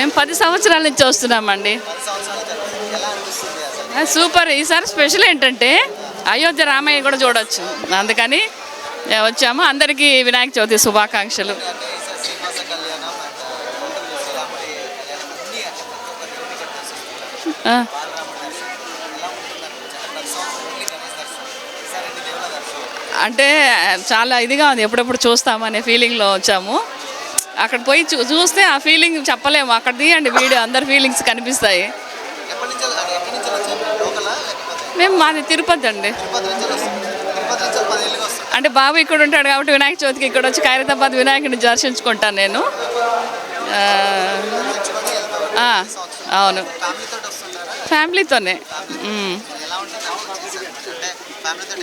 మేము పది సంవత్సరాల నుంచి వస్తున్నామండి. సూపర్. ఈసారి స్పెషల్ ఏంటంటే అయోధ్య రామయ్య కూడా చూడవచ్చు అందుకని వచ్చాము. అందరికీ వినాయక చవితి శుభాకాంక్షలు. అంటే చాలా ఇదిగా ఉంది. ఎప్పుడెప్పుడు చూస్తామనే ఫీలింగ్లో వచ్చాము. అక్కడ పోయి చూ చూస్తే ఆ ఫీలింగ్ చెప్పలేము. అక్కడ తీయండి వీడియో అందరి ఫీలింగ్స్ కనిపిస్తాయి. మేము మాది తిరుపతి అండి. అంటే బాబు ఇక్కడ ఉంటాడు కాబట్టి వినాయక చవితికి ఇక్కడ వచ్చి ఖైరతాబాద్ వినాయకుడిని దర్శించుకుంటాను నేను. అవును. ఫ్యామిలీతోనే. ఫ్యామిలీతో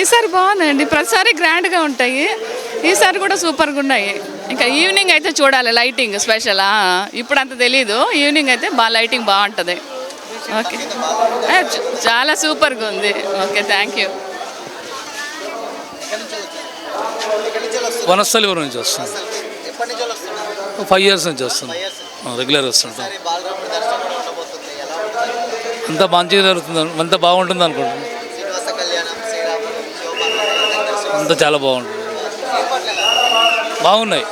ఈసారి బాగున్నాయండి. ప్రతిసారి గ్రాండ్గా ఉంటాయి. ఈసారి కూడా సూపర్గా ఉన్నాయి. ఇంకా ఈవినింగ్ అయితే చూడాలి లైటింగ్ స్పెషల్. ఇప్పుడు అంత తెలీదు. ఈవినింగ్ అయితే బాగా లైటింగ్ బాగుంటుంది. ఓకే. చాలా సూపర్గా ఉంది. Okay thank you. ఎక్కడి నుంచి వస్తుంది వనస్థలిపురం నుంచి వస్తుంది. ఫైవ్ ఇయర్స్ నుంచి వస్తుంది. రెగ్యులర్ వస్తుంటాం అంతా మంచిగా జరుగుతుంది. అంతా బాగుంటుంది అనుకుంటున్నాను. అంతా చాలా బాగుంటుంది. బాగున్నాయి.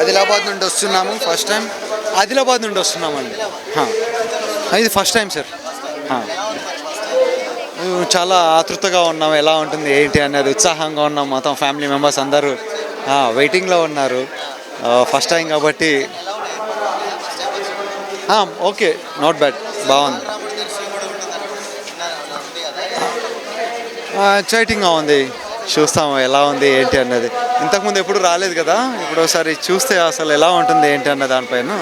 ఆదిలాబాద్ నుండి వస్తున్నాము ఫస్ట్ టైం ఆదిలాబాద్ నుండి వస్తున్నామండి. ఇది ఫస్ట్ టైం సార్ మేము చాలా ఆతృతగా ఉన్నాం ఎలా ఉంటుంది ఏంటి అనేది ఉత్సాహంగా ఉన్నాం మొత్తం ఫ్యామిలీ మెంబర్స్ అందరూ వెయిటింగ్లో ఉన్నారు. ఫస్ట్ టైం కాబట్టి. ఓకే నాట్ బ్యాడ్ బాగుంది రాముడి దర్శనం కూడా ఉంటుంది అనుకుంటున్నారు ఉంది కదా ఆ, ఎక్సైటింగ్గా ఉంది. చూస్తాము ఎలా ఉంది ఏంటి అన్నది. ఇంతకుముందు ఎప్పుడు రాలేదు కదా ఇప్పుడు ఒకసారి చూస్తే అసలు ఎలా ఉంటుంది ఏంటి అన్న దానిపైన.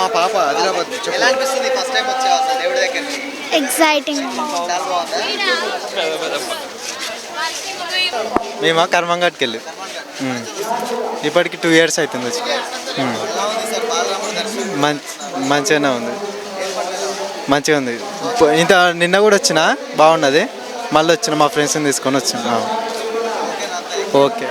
మా పాప ఆదిలాబాద్ ఎలా అనిపిస్తుంది ఫస్ట్ టైం వచ్చావు అసలు దేవుడి దగ్గరికి? ఎగ్జైటింగ్ చాలా బాగుందా? మేము కర్మంఘాట్కి వెళ్ళి. ఇప్పటికి టూ ఇయర్స్ అవుతుంది వచ్చి. మంచిగానే ఉంది. మంచిగా ఉంది. ఇంత నిన్న కూడా వచ్చిన? బాగున్నది? మళ్ళీ వచ్చిన మా ఫ్రెండ్స్ని తీసుకొని వచ్చాను. ఓకే